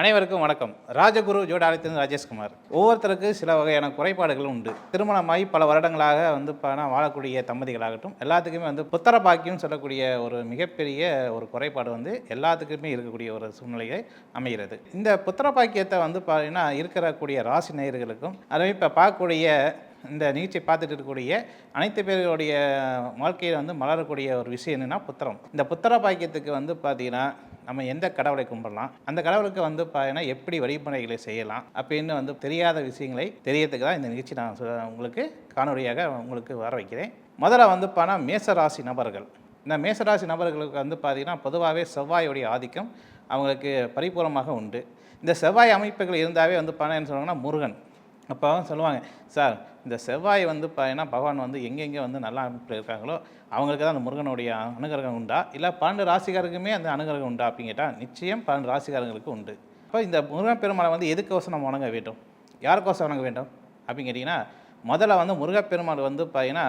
அனைவருக்கும் வணக்கம். ராஜகுரு ஜோடாலயத்தின் ராஜேஷ்குமார். ஒவ்வொருத்தருக்கு சில வகையான குறைபாடுகள் உண்டு. திருமணமாகி பல வருடங்களாக வந்து பணம் வாழக்கூடிய தம்பதிகளாகட்டும் எல்லாத்துக்குமே வந்து புத்தர பாக்கியம் சொல்லக்கூடிய ஒரு மிகப்பெரிய ஒரு குறைபாடு வந்து எல்லாத்துக்குமே இருக்கக்கூடிய ஒரு சூழ்நிலையை அமைகிறது. இந்த புத்திர பாக்கியத்தை வந்து பார்த்தீங்கன்னா இருக்கக்கூடிய ராசி நேயர்களுக்கும் அதை இப்போ பார்க்கக்கூடிய இந்த நிகழ்ச்சியை பார்த்துட்டு இருக்கக்கூடிய அனைத்து பேர்களுடைய வாழ்க்கையில் வந்து மலரக்கூடிய ஒரு விஷயம் என்னென்னா புத்திரம். இந்த புத்திர பாக்கியத்துக்கு வந்து பார்த்தீங்கன்னா நம்ம எந்த கடவுளை கும்பிடலாம்? அந்த கடவுளுக்கு வந்து பார்த்தீங்கன்னா எப்படி வழிமுறைகளை செய்யலாம்? அப்படின்னு வந்து தெரியாத விஷயங்களை தெரியறதுக்கு தான் இந்த நிகழ்ச்சி நான் உங்களுக்கு காணொலியாக உங்களுக்கு வர வைக்கிறேன். முதல்ல வந்து பார்த்தா மேசராசி நபர்கள். இந்த மேசராசி நபர்களுக்கு வந்து பார்த்திங்கன்னா பொதுவாகவே செவ்வாயுடைய ஆதிக்கம் அவங்களுக்கு பரிபூர்ணமாக உண்டு. இந்த செவ்வாய் அமைப்புகள் இருந்தாவே வந்து பார்த்தா என்ன சொல்லுவாங்கன்னா முருகன். அப்போ சொல்லுவாங்க சார் இந்த செவ்வாய் வந்து பார்த்தீங்கன்னா பகவான் வந்து எங்கெங்கே வந்து நல்லா அமைப்பில் இருக்காங்களோ அவங்களுக்கு தான் அந்த முருகனுடைய அனுகிரகம் உண்டா? இல்லை பன்னெண்டு ராசிக்காரருக்குமே அந்த அனுகிரகம் உண்டா? அப்படின்னு கேட்டால் நிச்சயம் பன்னெண்டு ராசிக்காரங்களுக்கு உண்டு. அப்போ இந்த முருகன் பெருமாளை வந்து எதுக்கோசம் நம்ம வணங்க வேண்டும்? யாருக்கோசம் வணங்க வேண்டும்? அப்படின்னு கேட்டிங்கன்னா முதல்ல வந்து முருகப்பெருமாள் வந்து பார்த்தீங்கன்னா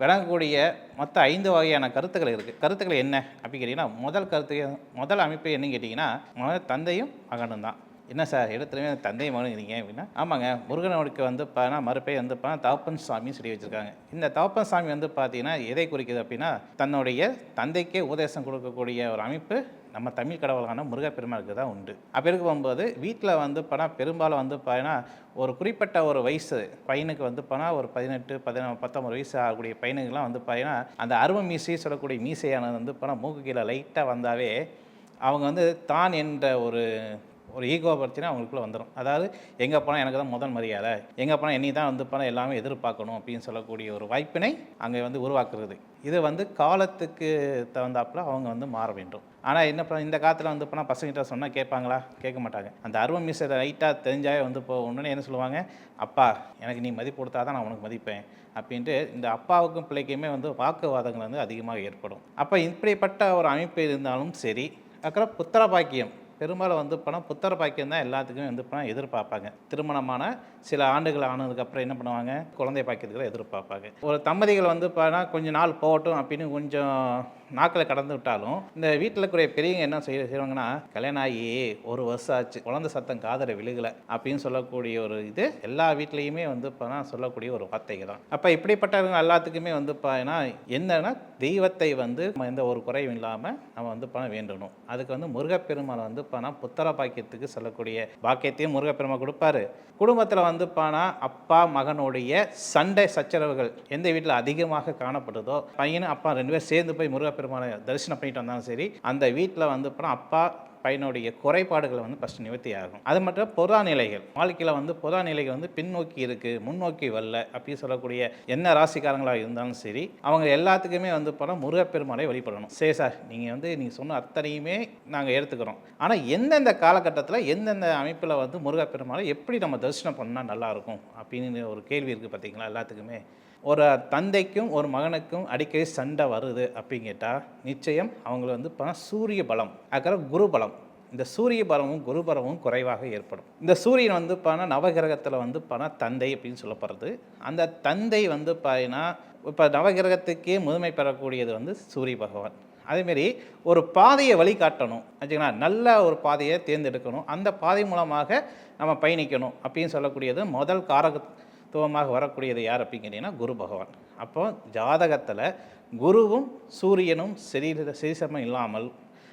விளங்கக்கூடிய மொத்த ஐந்து வகையான கருத்துக்கள் இருக்குது கருத்துக்கள் என்ன? அப்படின்னு கேட்டிங்கன்னா முதல் கருத்து முதல் அமைப்பு என்னன்னு கேட்டிங்கன்னா முதல் தந்தையும் மகனும் தான் என்ன சார் இடத்துலையுமே தந்தை மகனுங்கிறீங்க அப்படின்னா ஆமாங்க முருகனுக்கு வந்து பார்த்தா மறுபேர் வந்து பார்த்தா தவப்பன் சாமின்னு சொல்லி வச்சுருக்காங்க. இந்த தவப்பன் சாமி வந்து பார்த்தீங்கன்னா எதை குறிக்குது அப்படின்னா தன்னுடைய தந்தைக்கே உபதேசம் கொடுக்கக்கூடிய ஒரு அமைப்பு நம்ம தமிழ் கடவுளான முருகப்பெருமாளுக்கு தான் உண்டு. அப்போ இருக்க போகும்போது வீட்டில் வந்து பணம் பெரும்பாலும் வந்து பார்த்தீங்கன்னா ஒரு குறிப்பிட்ட ஒரு வயசு பையனுக்கு வந்து பணம் ஒரு பதினெட்டு பதினா பத்தொம்பது வயசு ஆகக்கூடிய பையனுக்கெல்லாம் வந்து பார்த்தீங்கன்னா அந்த அருவ மீசையை சொல்லக்கூடிய மீசையானது வந்து பணம் மூக்கு கீழே லைட்டாக வந்தாவே அவங்க வந்து தான் என்ற ஒரு ஒரு ஈகோ பிரச்சனை அவங்களுக்குள்ளே வந்துடும் அதாவது எங்கே போனால் எனக்கு தான் முதல் மரியாதை. எங்கே போனால் என்னை தான் வந்து போனால் எல்லாமே எதிர்பார்க்கணும் அப்படின்னு சொல்லக்கூடிய ஒரு வாய்ப்பினை அங்கே வந்து உருவாக்குறது. இது வந்து காலத்துக்கு தகுந்தாப்புல அவங்க வந்து மாற வேண்டும். ஆனால் என்ன பண்ண இந்த காலத்தில் வந்து போனால் பசங்கிட்ட சொன்னால் கேட்பாங்களா? கேட்க மாட்டாங்க. அந்த அருவம் மிஸ் லைட்டாக தெரிஞ்சாவே வந்து இப்போ உடனே என்ன சொல்லுவாங்க? அப்பா எனக்கு நீ மதிப்பு கொடுத்தா தான் நான் உனக்கு மதிப்பேன். அப்படின்ட்டு இந்த அப்பாவுக்கும் பிள்ளைக்குமே வந்து வாக்குவாதங்கள் வந்து அதிகமாக ஏற்படும். அப்போ இப்படிப்பட்ட ஒரு அமைப்பு இருந்தாலும் சரி அப்புறம் புத்திர பாக்கியம் பெரும்பாலும் வந்து பணம் புத்தர பாக்கியம் தான் எல்லாத்துக்குமே வந்து பணம் எதிர்பார்ப்பாங்க. திருமணமான சில ஆண்டுகள் ஆனதுக்கப்புறம் என்ன பண்ணுவாங்க? குழந்தை பாக்கியத்துக்கு எதிர்பார்ப்பாங்க. ஒரு தம்பதிகள் வந்து பார்த்தா கொஞ்சம் நாள் போகட்டும் அப்படின்னு கொஞ்சம் நாக்கில் கடந்து விட்டாலும் இந்த வீட்டில் இருக்கிற பெரியவங்க என்ன செய்ய செய்வாங்கன்னா கல்யாணம் ஆகி ஒரு வருஷம் ஆச்சு குழந்தை சத்தம் காதலை விழுகலை அப்படின்னு சொல்லக்கூடிய ஒரு இது எல்லா வீட்லேயுமே வந்து பார்த்தா சொல்லக்கூடிய ஒரு வார்த்தைகள் தான். அப்போ இப்படிப்பட்டவங்க எல்லாத்துக்குமே வந்து பார்த்தீங்கன்னா என்னன்னா தெய்வத்தை வந்து நம்ம எந்த ஒரு குறையும் இல்லாமல் நம்ம வந்து பணம் வேண்டணும். அதுக்கு வந்து முருகப்பெருமாள் வந்து பணம் புத்தர பாக்கியத்துக்கு சொல்லக்கூடிய பாக்கியத்தையும் முருகப்பெருமா கொடுப்பாரு. குடும்பத்தில் வந்து பானா அப்பா மகனுடைய சண்டை சச்சரவுகள் எந்த வீட்டில் அதிகமாக காணப்படுதோ பையனும் அப்பா ரெண்டு பேரும் சேர்ந்து போய் முருகப்பெருமானை தரிசனம் பண்ணிட்டு வந்தாலும் சரி அந்த வீட்டில் வந்து அப்புறம் அப்பா பையனுடைய குறைபாடுகளை வந்து ஃபஸ்ட்டு நிவர்த்தி ஆகும். அது மட்டும் புறா நிலைகள். வாழ்க்கையில் வந்து புறா நிலைகள் வந்து பின்னோக்கி இருக்குது முன்னோக்கி வரல அப்படின்னு சொல்லக்கூடிய என்ன ராசிக்காரங்களாக இருந்தாலும் சரி அவங்க எல்லாத்துக்குமே வந்து போனால் முருகப்பெருமாளை வழிபடணும். சரி சார் நீங்கள் வந்து நீங்கள் சொன்ன அத்தனையுமே நாங்கள் எடுத்துக்கிறோம். ஆனால் எந்தெந்த காலகட்டத்தில் எந்தெந்த அமைப்பில் வந்து முருகப்பெருமாளை எப்படி நம்ம தரிசனம் பண்ணால் நல்லாயிருக்கும் அப்படின்னு ஒரு கேள்வி இருக்குது பார்த்தீங்களா எல்லாத்துக்குமே? ஒரு தந்தைக்கும் ஒரு மகனுக்கும் அடிக்கடி சண்டை வருது அப்படின்னு கேட்டால் நிச்சயம் அவங்கள வந்து பார்த்தா சூரிய பலம் அதுக்கப்புறம் குரு பலம். இந்த சூரிய பலமும் குரு பலமும் குறைவாக ஏற்படும். இந்த சூரியன் வந்து பார்த்தா நவகிரகத்தில் வந்து பார்த்தா தந்தை அப்படின்னு சொல்லப்படுறது. அந்த தந்தை வந்து பார்த்தீங்கன்னா இப்போ நவகிரகத்துக்கே முதுமை பெறக்கூடியது வந்து சூரிய பகவான். அதேமாரி ஒரு பாதையை வழிகாட்டணும். வச்சுங்களா நல்ல ஒரு பாதையை தேர்ந்தெடுக்கணும். அந்த பாதை மூலமாக நம்ம பயணிக்கணும் அப்படின்னு சொல்லக்கூடியது முதல் துவமாக வரக்கூடியது யார் அப்படின்னு கேட்டிங்கன்னா குரு பகவான். அப்போ ஜாதகத்தில் குருவும் சூரியனும் சரி சரிசமம் இல்லாமல்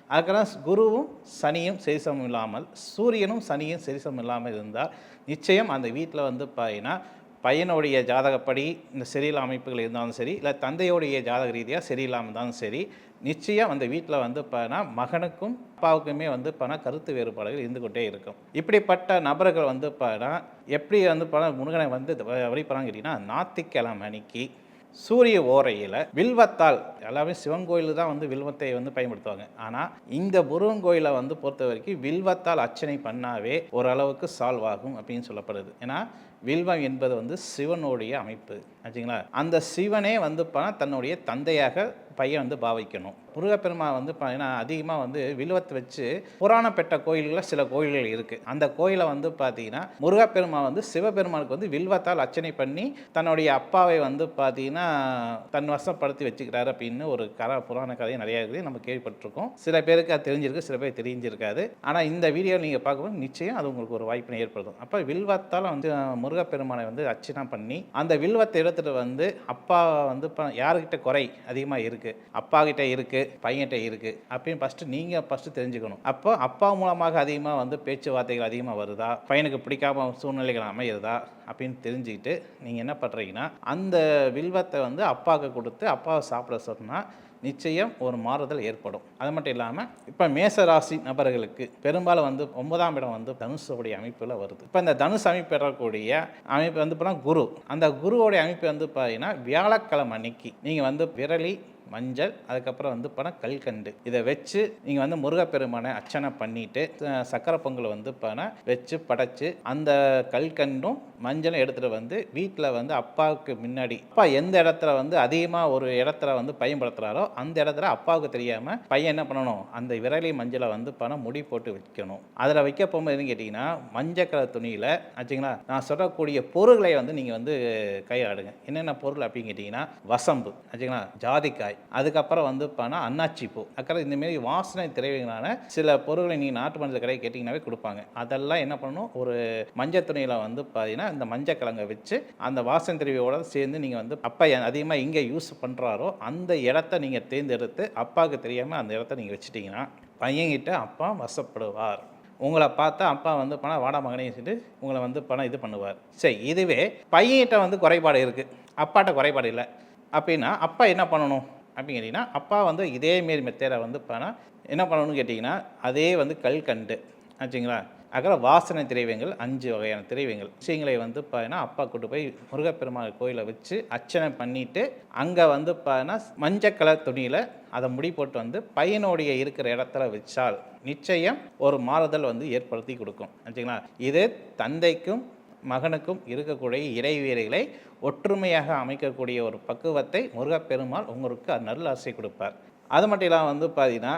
அதுக்கெல்லாம் குருவும் சனியும் சரிசமம் இல்லாமல் சூரியனும் சனியும் சரிசமம் இல்லாமல் இருந்தால் நிச்சயம் அந்த வீட்டில் வந்து பார்த்தீங்கன்னா பையனுடைய ஜாதகப்படி இந்த சரியில்லா அமைப்புகள் இருந்தாலும் சரி இல்லை தந்தையோடைய ஜாதக ரீதியாக சரியில்லாமல் இருந்தாலும் சரி நிச்சயம் அந்த வீட்டில் வந்து பார்த்தீங்கன்னா மகனுக்கும் அப்பாவுக்குமே வந்து பார்த்தா கருத்து வேறுபாடுகள் இருந்து கொண்டே இருக்கும். இப்படிப்பட்ட நபர்கள் வந்து பார்த்தா எப்படி வந்து பார்த்தா முருகனை வந்து வழிபடுறாங்க கேட்டிங்கன்னா ஞாத்திக்கிழமை அன்னைக்கு சூரிய ஓரையில் வில்வத்தால் எல்லாமே சிவன் கோயில் தான் வந்து வில்வத்தை வந்து பயன்படுத்துவாங்க. ஆனால் இந்த முருகன் கோயிலை வந்து பொறுத்த வரைக்கும் வில்வத்தால் அர்ச்சனை பண்ணாவே ஓரளவுக்கு சால்வ் ஆகும் அப்படின்னு சொல்லப்படுது. ஏன்னா வில்வம் என்பது வந்து சிவனுடைய அமைப்பு. ஆச்சுங்களா? அந்த சிவனே வந்து பணம் தன்னுடைய தந்தையாக பையன் வந்து பாவிக்கணும். முருகப்பெருமா வந்து பார்த்தீங்கன்னா அதிகமாக வந்து வில்வத்தை வச்சு புராணம் பெற்ற கோயில்களில் சில கோயில்கள் இருக்குது அந்த கோயிலை வந்து பார்த்தீங்கன்னா முருகப்பெருமா வந்து சிவபெருமானுக்கு வந்து வில்வத்தால் அர்ச்சனை பண்ணி தன்னுடைய அப்பாவை வந்து பார்த்தீங்கன்னா தன் வசப்படுத்தி வச்சுக்கிறாரு அப்படின்னு ஒரு கர புராண கதை நிறையா இருக்குது. நம்ம கேள்விப்பட்டிருக்கோம். சில பேருக்கு அது தெரிஞ்சிருக்கு சில பேர் தெரிஞ்சிருக்காது. ஆனால் இந்த வீடியோ நீங்கள் பார்க்கும்போது நிச்சயம் அது உங்களுக்கு ஒரு வாய்ப்பினை ஏற்படுத்தும். அப்போ வில்வத்தால் வந்து முருகப்பெருமானை வந்து அர்ச்சனை பண்ணி அந்த வில்வத்தை எடுத்துகிட்டு வந்து அப்பா வந்து இப்போ யாருக்கிட்ட குறை அதிகமாக இருக்குது அப்பா கிட்ட இருக்குது பையன்கிட்ட இருக்குது அப்படின்னு ஃபஸ்ட்டு நீங்கள் ஃபஸ்ட்டு தெரிஞ்சுக்கணும். அப்போ அப்பா மூலமாக அதிகமாக வந்து பேச்சுவார்த்தைகள் அதிகமாக வருதா? பையனுக்கு பிடிக்காம சூழ்நிலைகள் அமையுதா அப்படின்னு தெரிஞ்சுக்கிட்டு நீங்கள் என்ன பண்ணுறீங்கன்னா அந்த வில்வத்தை வந்து அப்பாவுக்கு கொடுத்து அப்பாவை சாப்பிட சொன்னால் நிச்சயம் ஒரு மாறுதல் ஏற்படும். அது மட்டும் இல்லாமல் இப்போ மேச ராசி நபர்களுக்கு பெரும்பாலும் வந்து ஒன்பதாம் இடம் வந்து தனுஷுடைய அமைப்பில் வருது. இப்போ இந்த தனுஷ் அமைப்பு பெறக்கூடிய அமைப்பு வந்து இப்போ குரு. அந்த குருவோடைய அமைப்பு வந்து பார்த்தீங்கன்னா வியாழக்கிழமை அன்னைக்கு நீங்கள் வந்து விரலி மஞ்சள் அதுக்கப்புறம் வந்து பணம் கல்கண்டு. இதை வச்சு நீங்கள் வந்து முருகப்பெருமானை அர்ச்சனை பண்ணிட்டு சக்கரை பொங்கல் வந்து பணம் வச்சு படைச்சு அந்த கல்கண்டும் மஞ்சளும் எடுத்துகிட்டு வந்து வீட்டில் வந்து அப்பாவுக்கு முன்னாடி அப்பா எந்த இடத்துல வந்து அதிகமாக ஒரு இடத்துல வந்து பயன்படுத்துகிறாரோ அந்த இடத்துல அப்பாவுக்கு தெரியாமல் பையன் என்ன பண்ணணும்? அந்த விரலி மஞ்சளை வந்து பணம் முடி போட்டு வைக்கணும். அதில் வைக்க போகும்போது எதுன்னு கேட்டிங்கன்னா மஞ்சள் கலர் துணியில் ஆச்சுங்களா? நான் சொல்லக்கூடிய பொருள்களை வந்து நீங்கள் வந்து கையாடுங்க என்னென்ன பொருள் அப்படின்னு கேட்டிங்கன்னா வசம்பு ஆச்சுங்களா? ஜாதிக்காய் அதுக்கப்புறம் வந்து பார்த்தா அன்னாச்சி பூ. அக்கறை இந்தமாரி வாசனை திரைவங்களான சில பொருள்களை நீங்கள் நாட்டு மஞ்சள் கடையை கேட்டிங்கனாவே கொடுப்பாங்க. அதெல்லாம் என்ன பண்ணணும்? ஒரு மஞ்சள் துணியில் வந்து பார்த்தீங்கன்னா இந்த மஞ்சள் கிழங்கை வச்சு அந்த வாசனை திரைவியோட சேர்ந்து நீங்கள் வந்து அப்போ அதிகமாக எங்கே யூஸ் பண்ணுறாரோ அந்த இடத்த நீங்கள் தேர்ந்தெடுத்து அப்பாவுக்கு தெரியாமல் அந்த இடத்த நீங்கள் வச்சுட்டிங்கன்னா பையன்கிட்ட அப்பா வசப்படுவார். உங்களை பார்த்தா அப்பா வந்து பணம் வாடா மகனையும் சொல்லிட்டு உங்களை வந்து பணம் இது பண்ணுவார். சரி இதுவே பையன்கிட்ட வந்து குறைபாடு இருக்குது அப்பாட்ட குறைபாடு இல்லை. அப்படின்னா அப்பா என்ன பண்ணணும்? அப்படின்னு கேட்டிங்கன்னா அப்பா வந்து இதேமாரி மெத்தேடை வந்து பணம் என்ன பண்ணணும்னு கேட்டிங்கன்னா அதே வந்து கல்கண்டு ஆச்சுங்களா? அகர வாசனை திரைவங்கள் அஞ்சு வகையான திரைவியங்கள். விஷயங்களை வந்து பார்த்தீங்கன்னா அப்பா கூட்டு போய் முருகப்பெருமாள் கோயிலை வச்சு அர்ச்சனை பண்ணிவிட்டு அங்கே வந்து பார்த்தீங்கன்னா மஞ்சள் கலர் துணியில் அதை முடி போட்டு வந்து பையனுடைய இருக்கிற இடத்துல வச்சால் நிச்சயம் ஒரு மாறுதல் வந்து ஏற்படுத்தி கொடுக்கும். சரிங்களா? இது தந்தைக்கும் மகனுக்கும் இருக்கக்கூடிய இறைவீரைகளை ஒற்றுமையாக அமைக்கக்கூடிய ஒரு பக்குவத்தை முருகப்பெருமாள் உங்களுக்கு நல்ல ஆசை கொடுப்பார். அது மட்டும் இல்லாமல் வந்து பார்த்தீங்கன்னா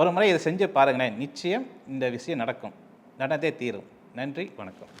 ஒரு முறை இதை செஞ்சு பாருங்களேன். நிச்சயம் இந்த விஷயம் நடக்கும். நடந்தே தீரும். நன்றி வணக்கம்.